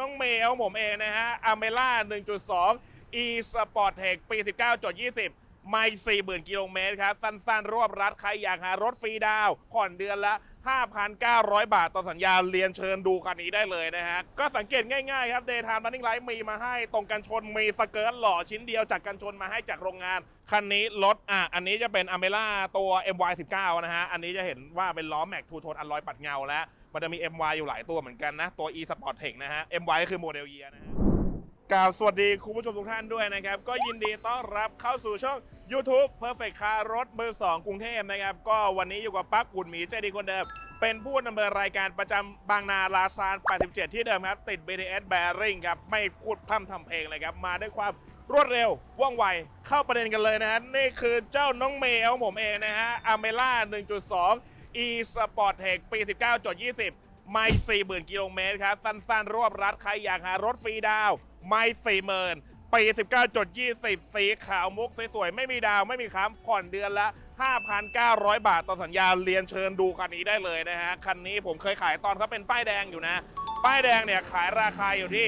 น้องเมลผมเองนะฮะอเมล่า1.2 e Sport Tech ปี 19.20 ไม่40,000 กิโลเมตรครับ สั้นๆ รวบรัด ใครอยากหารถฟรีดาวผ่อนเดือนละ 5,900 บาทต่อสัญญาเรียนเชิญดูคันนี้ได้เลยนะฮะ ก็สังเกตง่ายๆครับ Daytime Running Light มีมาให้ ตรงกันชนมีสเกิร์ตหล่อชิ้นเดียวจากกันชนมาให้จากโรงงาน คันนี้รถอะ อันนี้จะเป็นอเมล่าตัว MY19 นะฮะ อันนี้จะเห็นว่าเป็นล้อแม็กทูโทนอัลลอยปัดเงาแล้ว มันจะมี MY อยู่หลายตัวเหมือนกันนะ ตัว e Sport Tech นะฮะ MY ก็คือโมเดลเยียนะฮะกล่าวสวัสดีคุณผู้ชมทุกท่านด้วยนะครับ ก็ยินดีต้อนรับเข้าสู่ช่อง YouTube Perfect Car รถเบอร์2กรุงเทพนะครับ ก็วันนี้อยู่กับปั๊บอุ่นหมีใจดีคนเดิม เป็นผู้ดำเนินรายการประจำบางนาลาซาน 87 ที่เดิมครับ ติด BTS Bearing ครับ ไม่พูดพร่ำทำเพลงเลยครับ มาด้วยความรวดเร็ว ว่องไว เข้าประเด็นกันเลยนะฮะ นี่คือเจ้าน้องเมลผมเองนะฮะอเมล่า1.2 e Sport Tech ปี 19.20 ไม่ 40,000 กิโลเมตรครับ สั้นๆ รวบรัด ใครอยากหารถฟรีดาว ไม่ 40,000 ปี 19.20 สีขาวมุกสวยๆ ไม่มีดาวไม่มีค้ำผ่อนเดือนละ 5,900 บาทต่อสัญญาเรียนเชิญดูคันนี้ได้เลยนะฮะ คันนี้ผมเคยขายตอนเขาเป็นป้ายแดงอยู่นะ ป้ายแดงเนี่ยขายราคาอยู่ที่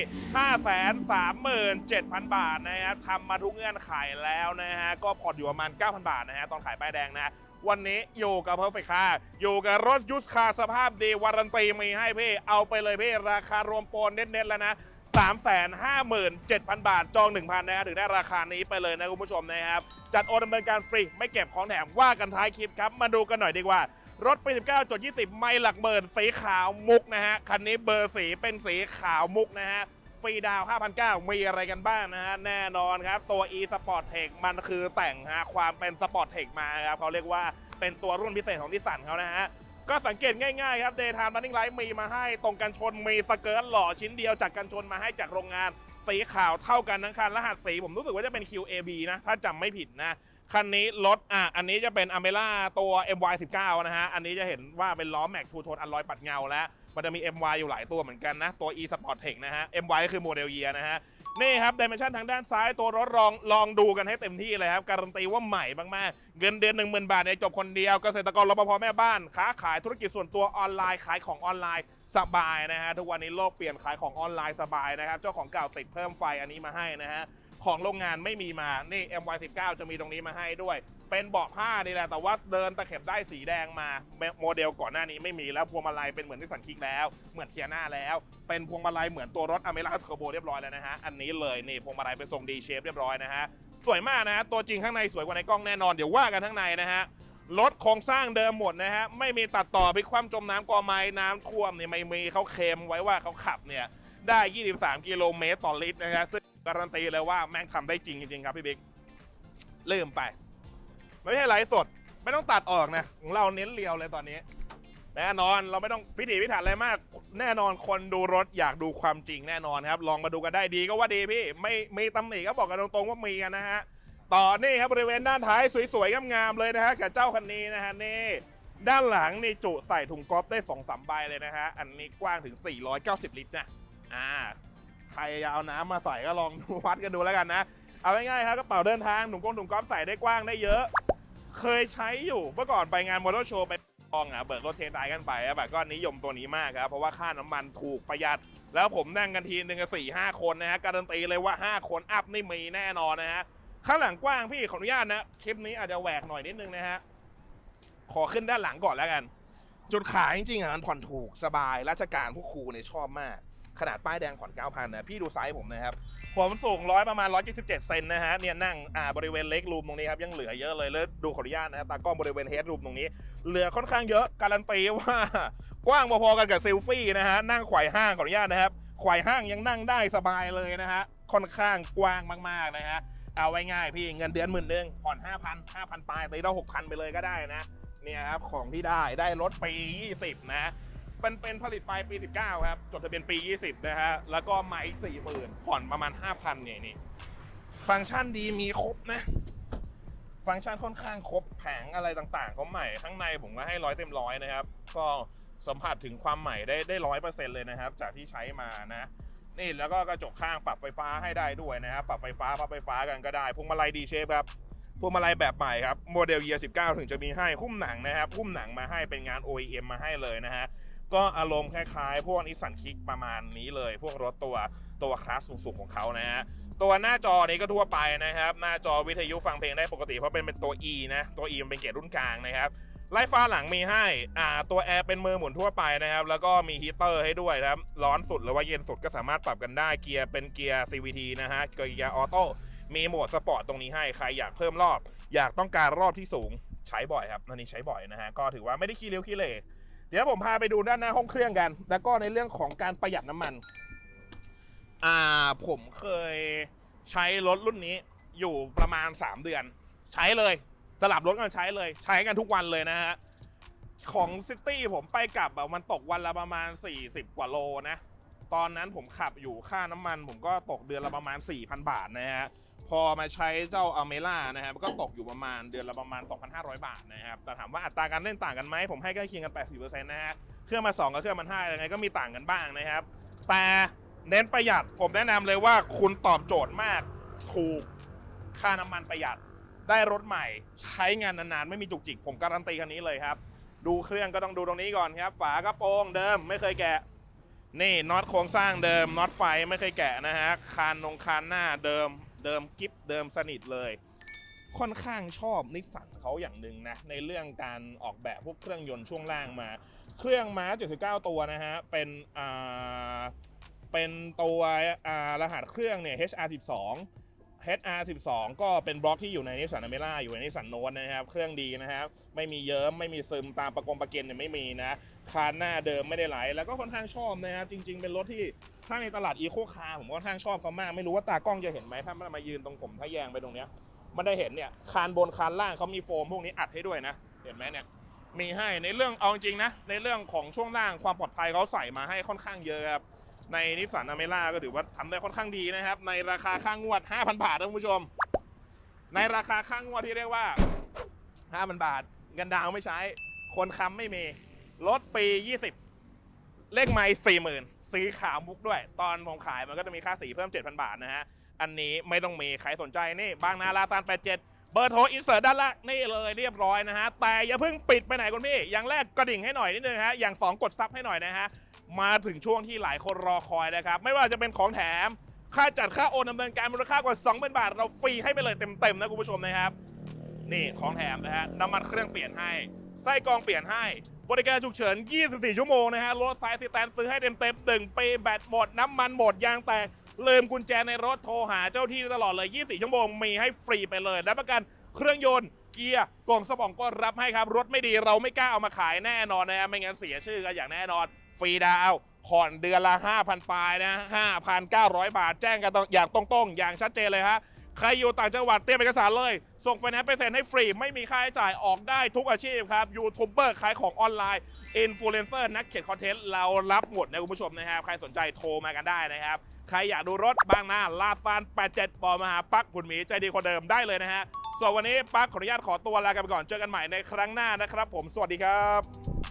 537,000 บาทนะฮะทำมาทุกเงื่อนไขแล้วนะฮะ ก็ผ่อนอยู่ประมาณ 9,000 บาทนะฮะตอนขายป้ายแดงนะ วันนี้อยู่กับ Perfect Car อยู่กับรถยูสคาสภาพดีวารันตีมีให้พี่ เอาไปเลยพี่ ราคารวมโปรเน็ตๆแล้วนะ 357,000 บาท จอง 1,000 นะฮะถึงได้ราคานี้ไปเลยนะคุณผู้ชมนะครับ จัดโอนดำเนินการฟรี ไม่เก็บของแถมว่ากันท้ายคลิปครับ มาดูกันหน่อยดีกว่า รถปี 19.20 ไม่หลักหมื่นสีขาวมุกนะฮะ คันนี้เบอร์สีเป็นสีขาวมุกนะฮะ ฟรีดาว 5,900 มีอะไรกันบ้างนะฮะ แน่นอนครับ ตัว e Sport Tech มันคือแต่งฮะความเป็น Sport Tech มาครับเขาเรียกว่าเป็นตัวรุ่นพิเศษของนิสสันเขานะฮะ ก็สังเกตง่ายๆครับ Daytime Running Light มีมาให้ตรงกันชนมีสเกิร์ตหล่อชิ้นเดียวจากกันชนมาให้จากโรงงานสีขาวเท่ากันทั้งคันรหัสสีผมรู้สึกว่าจะเป็น QAB นะ ถ้าจำไม่ผิดนะ คันนี้รถอะอันนี้จะเป็นอเมล่าตัว MY19 นะฮะ อันนี้จะเห็นว่าเป็นล้อแม็กทูโทนอัลลอยปัดเงาแล้ว มันจะมี MY อยู่หลายตัวเหมือนกันนะ ตัว e Sport Tech นะฮะ MY ก็คือโมเดลเยียนะฮะ นี่ครับดิเมนชันทางด้านซ้ายตัวรถลองลองดูกันให้เต็มที่เลยครับ การันตีว่าใหม่มากๆ เงินเดือน1 0,000 บาทเนี่ยจบคนเดียว เกษตรกรรปภแม่บ้าน ค้าขายธุรกิจส่วนตัวออนไลน์ขายของออนไลน์สบายนะฮะทุกวันนี้โลกเปลี่ยนขายของออนไลน์สบายนะครับเจ้าของเก่าติดเพิ่มไฟอันนี้มาให้นะฮะ ของโรงงานไม่มีมา นี่ MY19 จะมีตรงนี้มาให้ด้วย เป็นเบาะผ้านี่แหละ แต่ว่าเดินตะเข็บได้สีแดงมา โมเดลก่อนหน้านี้ไม่มีแล้ว พวงมาลัยเป็นเหมือนที่สันคิกแล้ว เหมือนเทียน่าแล้ว เป็นพวงมาลัยเหมือนตัวรถอเมร่าเทอร์โบเรียบร้อยแล้วนะฮะ อันนี้เลยนี่พวงมาลัยเป็นทรงดีเชฟเรียบร้อยนะฮะ สวยมากนะฮะ ตัวจริงข้างในสวยกว่าในกล้องแน่นอน เดี๋ยวว่ากันข้างในนะฮะ รถโครงสร้างเดิมหมดนะฮะ ไม่มีตัดต่อไปคว่ำจมน้ำกอไม้น้ำท่วมเนี่ยไม่มีเขาเคลมไว้ว่าเขาขับเนี่ยได้ 23 กิโลเมตรต่อลิตรนะฮะซึ การันตีเลยว่าแม่งทำได้จริงจริงครับพี่บิ๊กลืมไป ไม่ใช่ไลฟ์สด ไม่ต้องตัดออกนะของเราเน้นเรียวเลยตอนนี้แน่นอนเราไม่ต้องพิถีพิถันอะไรมาก แน่นอนคนดูรถอยากดูความจริงแน่นอนครับ ลองมาดูกันได้ดีก็ว่าดีพี่ ไม่มีตำหนิก็บอกกันตรงๆว่ามีกันนะฮะต่อนี่ครับบริเวณด้านท้ายสวยๆงามๆเลยนะฮะกับเจ้าคันนี้นะฮะนี่ด้านหลังนี่จุใส่ถุงก๊อฟได้2อสามใบเลยนะฮะอันนี้กว้างถึง 490 ลิตรนะอ่า รจะเอาน้ำมาใส่ก็ลองดูวัดกันดูแล้วกันนะ เอาง่ายๆครับกระเป๋าเดินทางถุงกงถุงก๊อฟใส่ได้กว้างได้เยอะ เคยใช้อยู่เมื่อก่อนไปงานมอเตอร์โชว์ไปกองอะเบิกรถเทนไดกันไปอะแบบก็นิยมตัวนี้มากครับเพราะว่าค่าน้ำมันถูกประหยัด แล้วผมนั่งกันทีนึงกับสี่ห้าคนนะฮะการันตีเลยว่า 5 คนอัพนี่มีแน่นอนนะฮะข้างหลังกว้างพี่ขออนุญาตนะคลิปนี้อาจจะแหวกหน่อยนิดนึงนะฮะขอขึ้นด้านหลังก่อนแล้วกัน จุดขายจริงๆอะมันผ่อนถูกสบายราชการพวกครูเนี่ยชอบมาก ขนาดป้ายแดงผ่อน9,000นะพี่ดูไซส์ผมนะครับผมสูงร้อยประมาณ127เซนนะฮะเนี่ยนั่งอ่าบริเวณเล็กรูมตรงนี้ครับยังเหลือเยอะเลยแล้วดูขออนุญาตนะฮะตากล้องบริเวณเฮดรูมตรงนี้ เหลือค่อนข้างเยอะการันตีว่ากว้างพอๆกันกับเซลฟี่นะฮะนั่งไขว่ห้างขออนุญาตนะครับไขว่ห้างยังนั่งได้สบายเลยนะฮะค่อนข้างกว้างมากๆนะฮะเอาไว้ง่ายพี่เงินเดือนหมื่นหนึ่งผ่อน 5,000 5,000ปลายตีได้6,000 ไปเลยก็ได้นะเนี่ยครับของที่ได้ได้รถปี 20 นะ เป็นเป็นผลิตปลายปี 19 ครับ จดทะเบียนปี 20 นะฮะ แล้วก็ไม้40,000ผ่อนประมาณ 5,000เนี่ยนี่ ฟังก์ชันดีมีครบนะ ฟังก์ชันค่อนข้างครบแผงอะไรต่างๆเขาใหม่ ข้างในผมก็ให้ร้อยเต็มร้อยนะครับ ก็สัมผัสถึงความใหม่ได้ได้ร้อยเปอร์เซ็นต์เลยนะครับ จากที่ใช้มานะ นี่แล้วก็กระจกข้างปรับไฟฟ้าให้ได้ด้วยนะครับ ปรับไฟฟ้าพับไฟฟ้ากันก็ได้ พวงมาลัยดีเชฟครับพวงมาลัยแบบใหม่ครับ โมเดลเยีย19 ถึงจะมีให้ หุ้มหนังนะครับ หุ้มหนังมาให้เป็นงาน OEM มาให้เลยนะฮะ ก็อารมณ์คล้ายๆ พวกนิสสันคิกประมาณนี้เลย พวกรถตัวตัวคลาสสูงๆของเขานะฮะตัวหน้าจอนี้ก็ทั่วไปนะครับ หน้าจอวิทยุฟังเพลงได้ปกติเพราะเป็นเป็นตัว E นะตัว E มันเป็นเกรดรุ่นกลางนะครับไล่ฟ้าหลังมีให้อ่าตัวแอร์เป็นมือหมุนทั่วไปนะครับ แล้วก็มีฮีตเตอร์ให้ด้วยนะครับ ร้อนสุดหรือว่าเย็นสุดก็สามารถปรับกันได้ เกียร์เป็นเกียร์ CVT นะฮะ เกียร์ออโต้ มีโหมดสปอร์ตตรงนี้ให้ ใครอยากเพิ่มรอบ อยากต้องการรอบที่สูง ใช้บ่อยครับอันนี้ใช้บ่อยนะฮะ ก็ถือว่าไม่ได้ขี้เลี้ยวขี้เหร่ เดี๋ยวผมพาไปดูด้านหน้าห้องเครื่องกัน แล้วก็ในเรื่องของการประหยัดน้ำมัน อ่าผมเคยใช้รถรุ่นนี้อยู่ประมาณ 3 เดือน ใช้เลยสลับรถกันใช้เลย ใช้กันทุกวันเลยนะฮะของซิตี้ผมไปกลับแบบมันตกวันละประมาณ 40 กว่าโลนะ ตอนนั้นผมขับอยู่ค่าน้ำมัน ผมก็ตกเดือนละประมาณ 4,000 บาทนะฮะพอมาใช้เจ้าอเมล่านะครับก็ตกอยู่ประมาณเดือนละประมาณ 2,500 บาทนะครับแต่ถามว่าอัตราการเล่นต่างกันไหมผมให้ใกล้เคียงกัน 80%นะฮะเครื่องมา 2 กับเครื่องมัน5ยังไงก็มีต่างกันบ้างนะครับ แต่เน้นประหยัดผมแนะนำเลยว่าคุณตอบโจทย์มากถูกค่าน้ำมันประหยัดได้รถใหม่ใช้งานนานๆ ไม่มีจุกจิก ผมการันตีคันนี้เลยครับ ดูเครื่องก็ต้องดูตรงนี้ก่อนครับ ฝากระโปรงเดิมไม่เคยแกะ นี่น็อตโครงสร้างเดิมน็อตไฟไม่เคยแกะนะฮะคานนงคานหน้าเดิมเดิมกิฟเดิมสนิทเลย ค่อนข้างชอบนิสสันเขาอย่างหนึ่งนะ ในเรื่องการออกแบบพวกเครื่องยนต์ช่วงล่างมา เครื่องม้า 79 ตัวนะฮะ เป็นอ่าเป็นตัวอ่ารหัสเครื่องเนี่ย HR12 HR12 ก็เป็นบล็อกที่อยู่ในนิสสันอเมร่าอยู่ในนิสสันโนตนะครับ เครื่องดีนะครับ ไม่มีเยิ้มไม่มีซึมตามประกงประเกนเนี่ยไม่มีนะคานหน้าเดิมไม่ได้ไหล แล้วก็ค่อนข้างชอบนะครับ จริง ๆ เป็นรถที่ถ้าในตลาดอีโคคาร์ผมก็ค่อนข้างชอบเขามาก ไม่รู้ว่าตากล้องจะเห็นไหมถ้ามันมายืนตรงผมถ้าแยงไปตรงเนี้ยมันได้เห็นเนี่ยคานบนคานล่างเขามีโฟมพวกนี้อัดให้ด้วยนะ เห็นไหมเนี่ยมีให้ในเรื่องเอาจริงนะในเรื่องของช่วงล่างความปลอดภัยเขาใส่มาให้ค่อนข้างเยอะครับ ในนิสสันอเมร่าก็ถือว่าทำได้ค่อนข้างดีนะครับ ในราคาค่างวด 5,000 บาทนะคุณผู้ชม ในราคาค่างวดที่เรียกว่า 5,000 บาทเงินดาวไม่ใช้ คนค้ำไม่มีรถปี 20 เลขไมล์40,000สีขาวมุกด้วย ตอนผมขายมันก็จะมีค่าสีเพิ่ม 7,000 บาทนะฮะ อันนี้ไม่ต้องมีใครสนใจนี่บางนาลาซาน87เบอร์โทรอินเสิร์ตด้านล่างนี่เลยเรียบร้อยนะฮะ แต่อย่าเพิ่งปิดไปไหนคุณพี่ อย่างแรกกระดิ่งให้หน่อยนิดนึงฮะ อย่าง 2 กดซับให้หน่อยนะฮะ มาถึงช่วงที่หลายคนรอคอยนะครับ ไม่ว่าจะเป็นของแถม ค่าจัดค่าโอนดำเนินการมูลค่ากว่า2 0 0 0บาท เราฟรีให้ไปเลยเต็มๆนะคุณผู้ชมนะครับ นี่ของแถมนะฮะน้ำมันเครื่องเปลี่ยนให้ ไส้กรองเปลี่ยนให้ บริการฉุกเฉิน 24 ชั่วโมงนะฮะรถไฟสแตนซื้อให้เต็มๆหนึ่งปีแบตหมดน้ำมันหมดยางแตกลืมกุญแจในรถโทรหาเจ้าที่ตลอดเลย 24 ชั่วโมงมีให้ฟรีไปเลยรับประกันเครื่องยนต์เกียร์กล่องสมองก็รับให้ครับ รถไม่ดีเราไม่กล้าเอามาขายแน่นอนนะฮะไม่งั้นเสียชื่อกันอย่างแน่นอน ฟรีดาวผ่อนเดือนละ 5,000 ปลายนะ 5,900 บาท แจ้งกันอย่างตรงๆ อย่างชัดเจนเลยฮะ ใครอยู่ต่างจังหวัดเตรียมเอกสารเลย ส่งไฟแนนซ์ไปเซ็นให้ฟรี ไม่มีค่าใช้จ่ายออกได้ทุกอาชีพครับ ยูทูบเบอร์ขายของออนไลน์ อินฟลูเอนเซอร์นักเขียนคอนเทนต์ เรารับหมดนะคุณผู้ชมนะครับ ใครสนใจโทรมากันได้นะครับ ใครอยากดูรถบางนาลาฟาน87ปอมหาปักผุนหมีใจดีคนเดิมได้เลยนะฮะส่วนวันนี้ปักขออนุญาตขอตัวลากันไปก่อนเจอกันใหม่ในครั้งหน้านะครับ ผมสวัสดีครับ